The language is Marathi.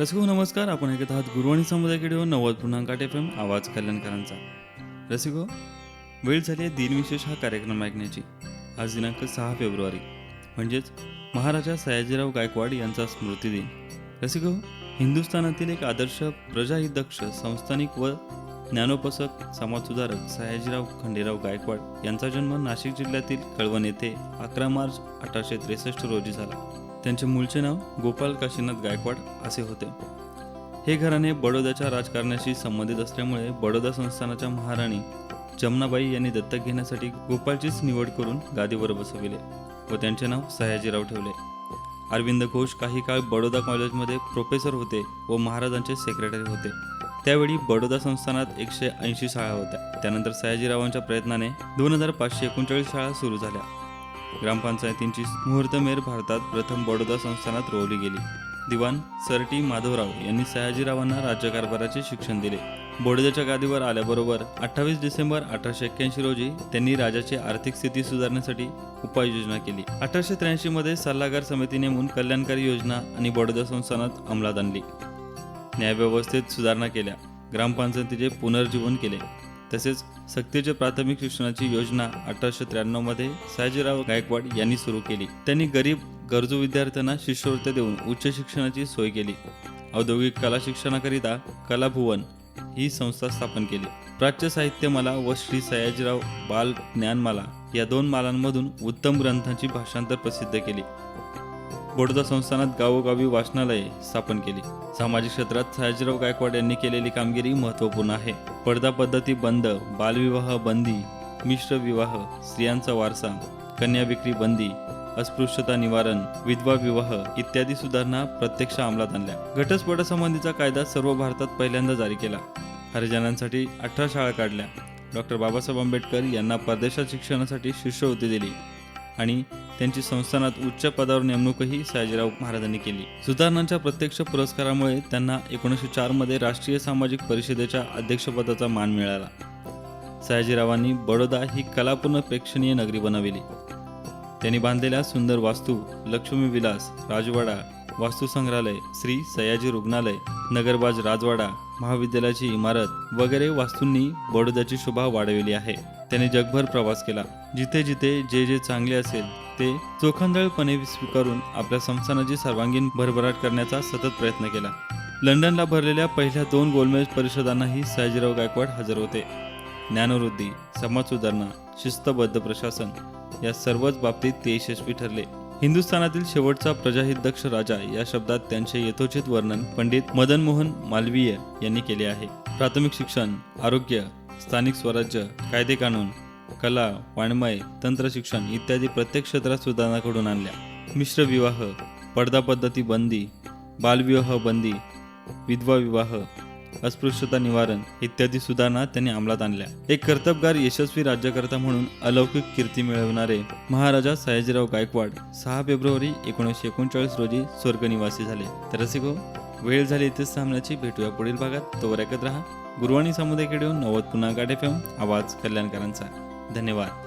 रसिको नमस्कार. आपण ऐकत आहात गुरुवाणी समुदाय रेडिओ नव्वद पूर्णांक आठ एफ एम आवाज कल्याणकरांचा. रसिको वेळ झाली आहे दिनविशेष हा कार्यक्रम ऐकण्याची. आज दिनांक सहा फेब्रुवारी. म्हणजेच महाराजा सयाजीराव गायकवाड यांचा स्मृतिदिन रसिको हिंदुस्थानातील एक आदर्श प्रजाहिदक्ष संस्थानिक व ज्ञानोपसक समाजसुधारक सयाजीराव खंडेराव गायकवाड यांचा जन्म नाशिक जिल्ह्यातील कळवण येथे अकरा मार्च अठराशे त्रेसष्ट रोजी झाला. त्यांचे मूळचे नाव गोपाल काशीनाथ गायकवाड असे होते. हे घराणे बडोद्याच्या राजकारणाशी संबंधित असल्यामुळे बडोदा संस्थानाच्या महाराणी जमनाबाई यांनी दत्तक घेण्यासाठी गोपालचीच निवड करून गादीवर बसविले व त्यांचे नाव सयाजीराव ठेवले. अरविंद घोष काही काळ बडोदा कॉलेजमध्ये प्रोफेसर होते व महाराजांचे सेक्रेटरी होते. त्यावेळी बडोदा संस्थानात एकशे ऐंशी शाळा होत्या. त्यानंतर सयाजीरावांच्या प्रयत्नाने दोन हजार पाचशे एकोणचाळीस शाळा सुरू झाल्या. ग्रामपंचायतींची मुहूर्तमेर भारतात प्रथम बडोदा संस्थानात रोवली गेली. दिवाण सर टी माधवराव यांनी सयाजीरावांना राज्यकारभाराचे शिक्षण दिले. बडोद्याच्या गादीवर आल्याबरोबर अठ्ठावीस डिसेंबर अठराशे एक्क्याऐंशी रोजी त्यांनी राजाची आर्थिक स्थिती सुधारण्यासाठी उपाययोजना केली. अठराशे त्र्याऐंशी मध्ये सल्लागार समिती नेमून कल्याणकारी योजना आणि बडोदा संस्थानात अंमलात आणली. न्यायव्यवस्थेत सुधारणा केल्या. ग्रामपंचायतीचे पुनर्जीवन केले. तसेच सक्तीच्या प्राथमिक शिक्षणाची योजना अठराशे त्र्याण्णवमध्ये सयाजीराव गायकवाड यांनी सुरू केली. त्यांनी गरीब गरजू विद्यार्थ्यांना शिष्यवृत्ती देऊन उच्च शिक्षणाची सोय केली. औद्योगिक कला शिक्षणाकरिता कलाभुवन ही संस्था स्थापन केली. प्राच्य साहित्यमाला व श्री सयाजीराव बाल ज्ञानमाला या दोन मालांमधून उत्तम ग्रंथांची भाषांतर प्रसिद्ध केली. बडोदा संस्थानात गावोगावी वाचनालये स्थापन केली. सामाजिक क्षेत्रात सयाजीराव गायकवाड यांनी केलेली कामगिरी महत्त्वपूर्ण आहे. पडदा पद्धती बंद बालविवाह बंदी मिश्र विवाह स्त्रियांचा वारसा कन्या विक्री बंदी अस्पृश्यता निवारण विधवा विवाह इत्यादी सुधारणा प्रत्यक्ष अंमलात आणल्या. घटस्फोटासंबंधीचा कायदा सर्व भारतात पहिल्यांदा जारी केला. हरिजनांसाठी अठरा शाळा काढल्या. डॉक्टर बाबासाहेब आंबेडकर यांना परदेशात शिक्षणासाठी शिष्यवृत्ती दिली आणि त्यांची संस्थानात उच्च पदावर नेमणूकही सयाजीराव महाराजांनी केली. सुधारणांच्या प्रत्यक्ष पुरस्कारामुळे त्यांना एकोणीसशे चारमध्ये राष्ट्रीय सामाजिक परिषदेच्या अध्यक्षपदाचा मान मिळाला. सयाजीरावांनी बडोदा ही कलापूर्ण प्रेक्षणीय नगरी बनविली. त्यांनी बांधलेल्या सुंदर वास्तू लक्ष्मी विलास राजवाडा वास्तुसंग्रहालय श्री सयाजी रुग्णालय नगरबाज राजवाडा महाविद्यालयाची इमारत वगैरे वास्तूंनी बडोद्याची शोभा वाढविली आहे. त्यांनी जगभर प्रवास केला. जिथे जिथे जे जे चांगले असेल ते चोखंदळपणे स्वीकारून आपल्या संस्थानाची सर्वांगीण भरभराट करण्याचा सतत प्रयत्न केला. लंडनला भरलेल्या पहिल्या दोन गोलमेज परिषदांनाही सयाजीराव गायकवाड हजर होते. ज्ञानवृद्धी समाज सुधारणा शिस्तबद्ध प्रशासन या सर्वच बाबतीत ते यशस्वी ठरले. हिंदुस्थानातील शेवटचा प्रजाहित दक्ष राजा या शब्दात त्यांचे यथोचित वर्णन पंडित मदन मोहन मालवीय यांनी केले आहे. प्राथमिक शिक्षण आरोग्य स्थानिक स्वराज्य कायदे कानून कला वाङ्मय तंत्र शिक्षण इत्यादी प्रत्येक क्षेत्रात सुधारणा घडून आणल्या. मिश्र विवाह पडदा पद्धती बंदी बालविवाह बंदी विधवा विवाह अस्पृश्यता निवारण इत्यादी सुधारणा त्यांनी अंमलात आणल्या. एक कर्तबगार यशस्वी राज्यकर्ता म्हणून अलौकिक कीर्ती मिळवणारे महाराजा सयाजीराव गायकवाड सहा फेब्रुवारी एकोणीसशे एकोणचाळीस रोजी स्वर्गनिवासी झाले. तर रसिको वेळ झाली इथेच सामन्याची. भेटूया पुढील भागात. तोवर ऐकत राहा. गुरुवाणी समुदाय रेडिओ नव्वद पुन्हा गाठ एफ एम आवाज कल्याणकरांचा. धन्यवाद.